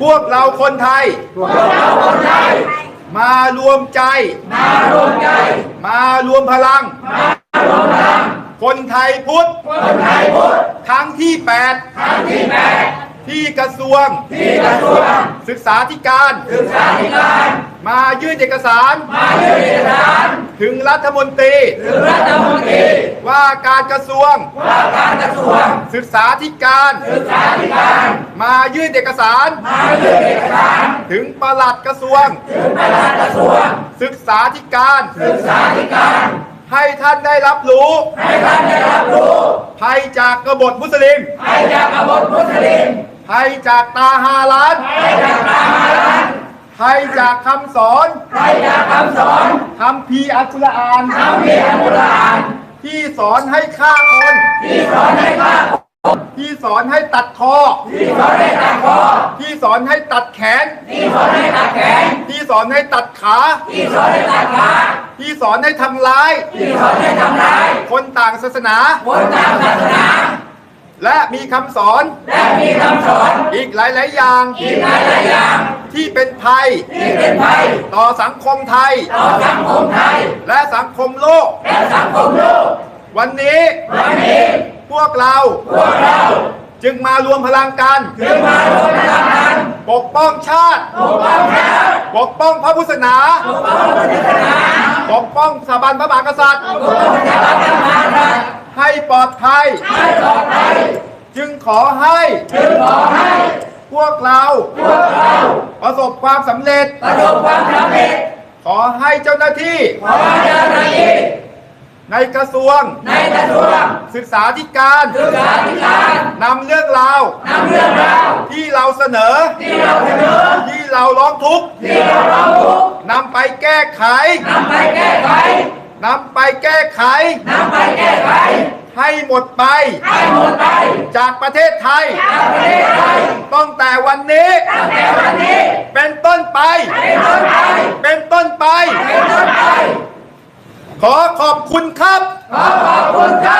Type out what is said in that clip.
พวกเราคนไทย มารวมใจ มารวมใจ มารวมพลัง มารวมพลัง คนไทยพุทธ คนไทยพุทธ ครั้งที่แปดครั้งที่แปด ที่กระทรวง ที่กระทรวง ศึกษาธิการ ศึกษาธิการ มายื่นเอกสาร มายื่นเอกสาร ถึงรัฐมนตรี ถึงรัฐมนตรี ว่าการกระทรวง ว่าการกระทรวง ศึกษาธิการ ศึกษาธิการ มายื่นเอกสารถึงปลัดกระทรวง ถึงปลัดกระทรวง ศึกษาธิการ ศึกษาธิการให้ท่านได้รับรู้ ให้ท่านได้รับรู้ภัยจากกบฏมุสลิมภัยจากกบฏมุสลิม ภัยจากตาฮาลันภัยจากตาฮาลันภัยจากคำสอนภัยจากคำสอนคำพีร์อัลกุรอานคำพีร์อัลกุรอาน ที่สอนให้ฆ่าคน ที่สอนให้ฆ่าคนที่สอนให้ตัดคอ ที่สอนให้ตัดแขน ที่สอนให้ตัดแขน ที่สอนให้ตัดขา ที่สอนให้ตัดขา ที่สอนให้ทำร้าย ที่สอนให้ทำร้าย คนต่างศาสนา คนต่างศาสนา และมีคำสอน และมีคำสอนอีกหลายๆอย่าง อีกหลายๆอย่างที่เป็นภัย ที่เป็นภัยต่อสังคมไทย ต่อสังคมไทยและสังคมโลก และสังคมโลก วันนี้วันนี้พวกเรา พวกเราจึงมารวมพลังกัน จึงมารวมพลังกันปกป้องชาติ ปกป้องชาติปกป้องพระพุทธศาสนา ปกป้องพระพุทธศาสนาปกป้องสถาบันพระมหากษัตริย์ ปกป้องสถาบันพระมหากษัตริย์ให้ปล อดภัย ให้ปลอดภัย จึงขอให้จึงขอให้พวกเราพวกเราประสบความสำเร็จ ประสบความสำเร็จ ขอให้เจ้าหน้าที่ ขอให้เจ้าหน้าที่ในกระทรวง ในกระทรวง ศึกษาธิการศึกษาธิการนำเรื่องราวนำเรื่องราว ที่เราเสนอ ที่เราเสนอ ที่เราร้องทุกข์ ที่เราร้องทุกข์นำไปแก้ไขนำไปแก้ไขนำไปแก้ไขนำไปแก้ไข ให้หมดไป ให้หมดไป จากประเทศไทย จากประเทศไทยตั้งแต่วันนี้ ตั้งแต่วันนี้ เป็นต้นไป เป็นต้นไป เป็นต้นไป เป็นต้นไป ขอขอบคุณครับ ขอขอบคุณครับ